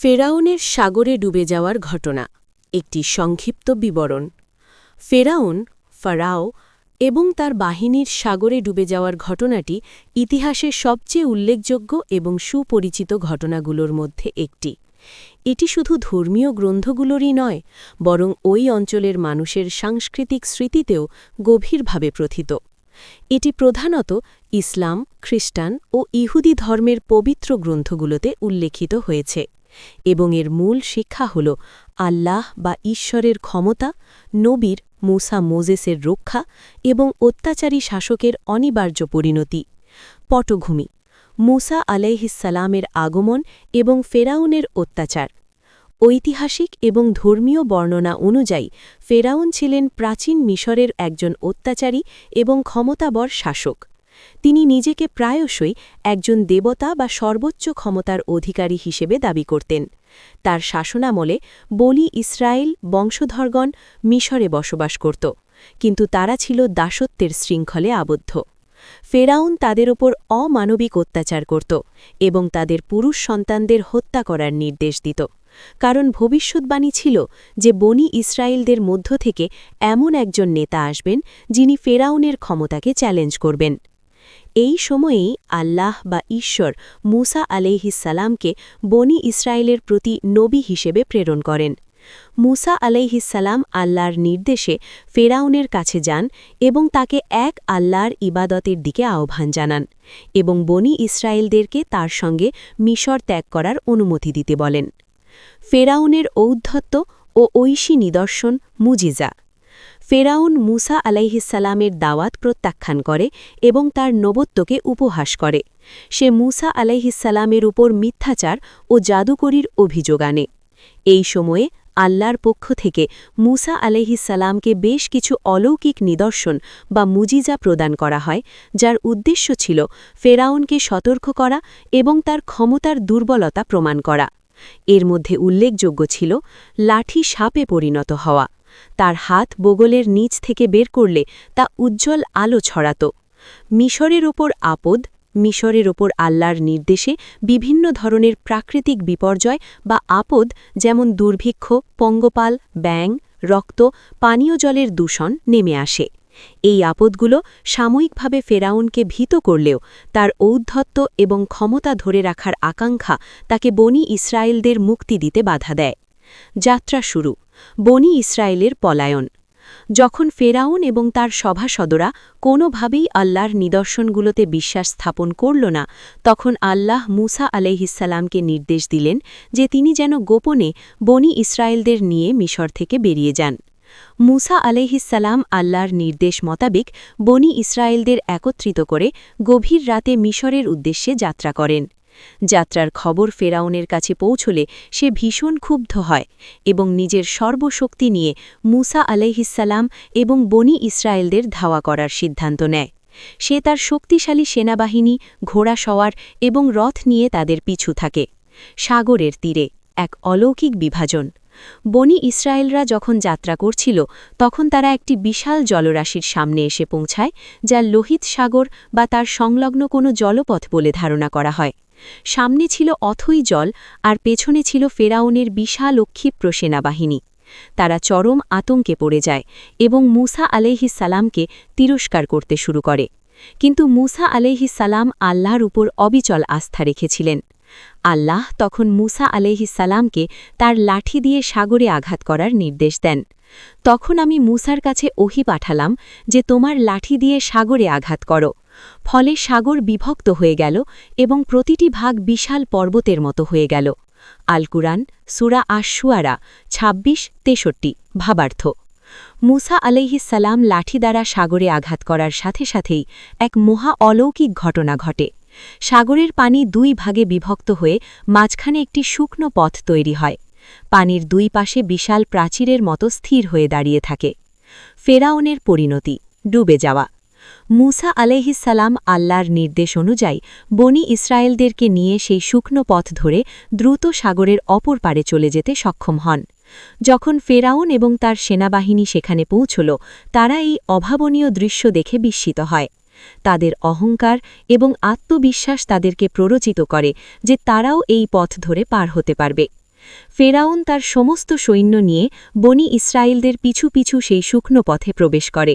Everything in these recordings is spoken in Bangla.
ফেরাউনের সাগরে ডুবে যাওয়ার ঘটনা, একটি সংক্ষিপ্ত বিবরণ। ফেরাউন, ফারাও এবং তার বাহিনীর সাগরে ডুবে যাওয়ার ঘটনাটি ইতিহাসের সবচেয়ে উল্লেখযোগ্য এবং সুপরিচিত ঘটনাগুলোর মধ্যে একটি। এটি শুধু ধর্মীয় গ্রন্থগুলোরই নয়, বরং ওই অঞ্চলের মানুষের সাংস্কৃতিক স্মৃতিতেও গভীরভাবে প্রথিত। এটি প্রধানত ইসলাম, খ্রিস্টান ও ইহুদি ধর্মের পবিত্র গ্রন্থগুলোতে উল্লেখিত হয়েছে। এবং এর মূল শিক্ষা হল আল্লাহ বা ঈশ্বরের ক্ষমতা, নবীর মুসা মোজেসের রক্ষা এবং অত্যাচারী শাসকের অনিবার্য পরিণতি। পটভূমি, মুসা আলাইহিসালামের আগমন এবং ফেরাউনের অত্যাচার। ঐতিহাসিক এবং ধর্মীয় বর্ণনা অনুযায়ী, ফেরাউন ছিলেন প্রাচীন মিশরের একজন অত্যাচারী এবং ক্ষমতাবর শাসক। তিনি নিজেকে প্রায়শই একজন দেবতা বা সর্বোচ্চ ক্ষমতার অধিকারী হিসেবে দাবি করতেন। তার শাসনামলে বলি ইসরায়েল বংশধরগণ মিশরে বসবাস করত, কিন্তু তারা ছিল দাসত্বের শৃঙ্খলে আবদ্ধ। ফেরাউন তাদের ওপর অমানবিক অত্যাচার করত এবং তাদের পুরুষ সন্তানদের হত্যা করার নির্দেশ দিত। কারণ ভবিষ্যৎবাণী ছিল যে বনি ইসরায়েলদের মধ্য থেকে এমন একজন নেতা আসবেন যিনি ফেরাউনের ক্ষমতাকে চ্যালেঞ্জ করবেন। এই সময়েই আল্লাহ বা ঈশ্বর মুসা আলাইহিসালামকে বনি ইসরায়েলের প্রতি নবী হিসেবে প্রেরণ করেন। মুসা আলাইহিসাল্লাম আল্লাহর নির্দেশে ফেরাউনের কাছে যান এবং তাকে এক আল্লাহর ইবাদতের দিকে আহ্বান জানান এবং বনি ইসরায়েলদেরকে তার সঙ্গে মিশর ত্যাগ করার অনুমতি দিতে বলেন। ফেরাউনের ঔদ্ধত্য ও ঐশী নিদর্শন মুজিজা। ফেরাউন মুসা আলাইহিসালামের দাওয়াত প্রত্যাখ্যান করে এবং তার নবত্বকে উপহাস করে। সে মুসা আলাইহিসালামের উপর মিথ্যাচার ও জাদুকরির অভিযোগ আনে। এই সময়ে আল্লাহর পক্ষ থেকে মুসা আলাইহিসালামকে বেশ কিছু অলৌকিক নিদর্শন বা মুজিজা প্রদান করা হয়, যার উদ্দেশ্য ছিল ফেরাউনকে সতর্ক করা এবং তার ক্ষমতার দুর্বলতা প্রমাণ করা। এর মধ্যে উল্লেখযোগ্য ছিল, লাঠি সাপে পরিণত হওয়া। তার হাত বগলের নিচ থেকে বের করলে তা উজ্জ্বল আলো ছড়াত। মিশরের ওপর আপদ, মিশরের ওপর আল্লাহর নির্দেশে বিভিন্ন ধরনের প্রাকৃতিক বিপর্যয় বা আপদ যেমন দুর্ভিক্ষ, পঙ্গপাল ব্যাং রক্ত, পানীয় জলের দূষণ নেমে আসে। এই আপদগুলো সাময়িকভাবে ফেরাউনকে ভীত করলেও তার ঔদ্ধত্য এবং ক্ষমতা ধরে রাখার আকাঙ্ক্ষা তাকে বনি ইসরায়েলদের মুক্তি দিতে বাধা দেয়। যাত্রা শুরু। বনি ইসরায়েলের পলায়ন। যখন ফেরাউন এবং তার সভাসদরা কোনোভাবেই আল্লাহর নিদর্শনগুলোতে বিশ্বাস স্থাপন করল না, তখন আল্লাহ মুসা আলাইহিসাল্লামকে নির্দেশ দিলেন যে তিনি যেন গোপনে বনি ইসরায়েলদের নিয়ে মিশর থেকে বেরিয়ে যান। মুসা আলাইহিসাল্লাম আল্লাহর নির্দেশ মোতাবেক বনি ইসরায়েলদের একত্রিত করে গভীর রাতে মিশরের উদ্দেশ্যে যাত্রা করেন। যাত্রার খবর ফেরাউনের কাছে পৌঁছলে সে ভীষণ ক্ষুব্ধ হয় এবং নিজের সর্বশক্তি নিয়ে মুসা আলাইহিসাল্লাম এবং বনি ইসরায়েলদের ধাওয়া করার সিদ্ধান্ত নেয়। সে তার শক্তিশালী সেনাবাহিনী, ঘোড়া সওয়ার এবং রথ নিয়ে তাদের পিছু থাকে। সাগরের তীরে এক অলৌকিক বিভাজন। বনি ইসরায়েলরা যখন যাত্রা করছিল, তখন তারা একটি বিশাল জলরাশির সামনে এসে পৌঁছায়, যা লোহিত সাগর বা তার সংলগ্ন কোনো জলপথ বলে ধারণা করা হয়। সামনে ছিল অথই জল আর পেছনে ছিল ফেরাউনের বিশাল সেনাবাহিনী তারা চরম আতঙ্কে পড়ে যায় এবং মুসা সালামকে তিরস্কার করতে শুরু করে। কিন্তু মুসা সালাম আল্লাহর উপর অবিচল আস্থা রেখেছিলেন। আল্লাহ তখন মুসা সালামকে তার লাঠি দিয়ে সাগরে আঘাত করার নির্দেশ দেন। তখন আমি মুসার কাছে ওহি পাঠালাম যে তোমার লাঠি দিয়ে সাগরে আঘাত করো। ফলে সাগর বিভক্ত হয়ে গেল এবং প্রতিটি ভাগ বিশাল পর্বতের মতো হয়ে গেল। আলকুরান সুরা আশুয়ারা ২৬ তেষট্টি, ভাবার্থ। মুসা সালাম লাঠি দ্বারা সাগরে আঘাত করার সাথে সাথেই এক মহা অলৌকিক ঘটনা ঘটে। সাগরের পানি দুই ভাগে বিভক্ত হয়ে মাঝখানে একটি শুকনো পথ তৈরি হয়। পানির দুই পাশে বিশাল প্রাচীরের মতো স্থির হয়ে দাঁড়িয়ে থাকে। ফেরাউনের পরিণতি, ডুবে যাওয়া। মুসা আলাইহিসাল্লাম আল্লাহর নির্দেশ অনুযায়ী বনি ইসরায়েলদেরকে নিয়ে সেই শুকনো পথ ধরে দ্রুত সাগরের অপর পারে চলে যেতে সক্ষম হন। যখন ফেরাউন এবং তার সেনাবাহিনী সেখানে পৌঁছল, তারা এই অভাবনীয় দৃশ্য দেখে বিস্মিত হয়। তাদের অহংকার এবং আত্মবিশ্বাস তাদেরকে প্ররোচিত করে যে তারাও এই পথ ধরে পার হতে পারবে। ফেরাউন তার সমস্ত সৈন্য নিয়ে বনি ইসরায়েলদের পিছু পিছু সেই শুকনো পথে প্রবেশ করে।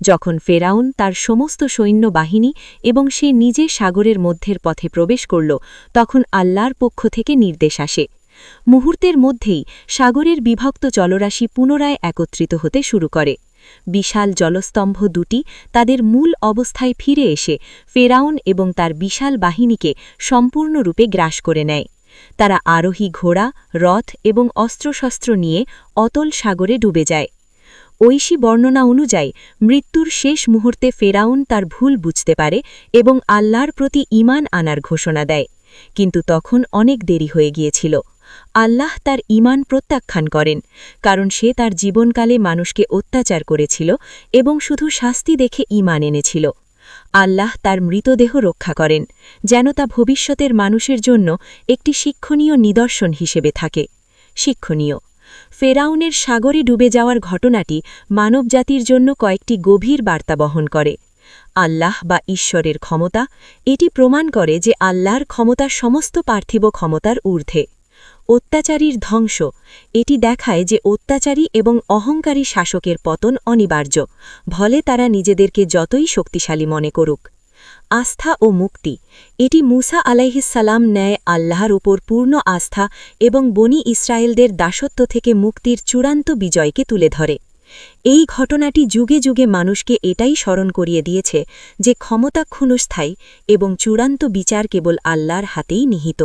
যখন ফেরাউন তার সমস্ত সৈন্য বাহিনী এবং সে নিজে সাগরের মধ্যের পথে প্রবেশ করল, তখন আল্লাহর পক্ষ থেকে নির্দেশ আসে। মুহূর্তের মধ্যেই সাগরের বিভক্ত জলরাশি পুনরায় একত্রিত হতে শুরু করে। বিশাল জলস্তম্ভ দুটি তাদের মূল অবস্থায় ফিরে এসে ফেরাউন এবং তার বিশাল বাহিনীকে সম্পূর্ণরূপে গ্রাস করে নেয়। তারা আরোহী ঘোড়া, রথ এবং অস্ত্রশস্ত্র নিয়ে অতল সাগরে ডুবে যায়। ঐশী বর্ণনা অনুযায়ী, মৃত্যুর শেষ মুহূর্তে ফেরাউন তার ভুল বুঝতে পারে এবং আল্লাহর প্রতি ইমান আনার ঘোষণা দেয়। কিন্তু তখন অনেক দেরি হয়ে গিয়েছিল। আল্লাহ তার ইমান প্রত্যাখ্যান করেন, কারণ সে তার জীবনকালে মানুষকে অত্যাচার করেছিল এবং শুধু শাস্তি দেখে ইমান এনেছিল। আল্লাহ তার মৃতদেহ রক্ষা করেন, যেন তা ভবিষ্যতের মানুষের জন্য একটি শিক্ষণীয় নিদর্শন হিসেবে থাকে। শিক্ষণীয়। ফেরাউনের সাগরে ডুবে যাওয়ার ঘটনাটি মানবজাতির জন্য কয়েকটি গভীর বার্তা বহন করে। আল্লাহ বা ঈশ্বরের ক্ষমতা, এটি প্রমাণ করে যে আল্লাহর ক্ষমতা সমস্ত পার্থিব ক্ষমতার ঊর্ধ্বে। অত্যাচারীর ধ্বংস, এটি দেখায় যে অত্যাচারী এবং অহংকারী শাসকের পতন অনিবার্য ভলে তারা নিজেদেরকে যতই শক্তিশালী মনে করুক। আস্থা ও মুক্তি। এটি মুসা আলাইহিসাল্লাম ন্যায় আল্লাহর উপর পূর্ণ আস্থা এবং বনি ইসরায়েলদের দাসত্ব থেকে মুক্তির চূড়ান্ত বিজয়কে তুলে ধরে। এই ঘটনাটি যুগে যুগে মানুষকে এটাই স্মরণ করিয়ে দিয়েছে যে ক্ষমতা ক্ষণস্থায়ী এবং চূড়ান্ত বিচার কেবল আল্লাহর হাতেই নিহিত।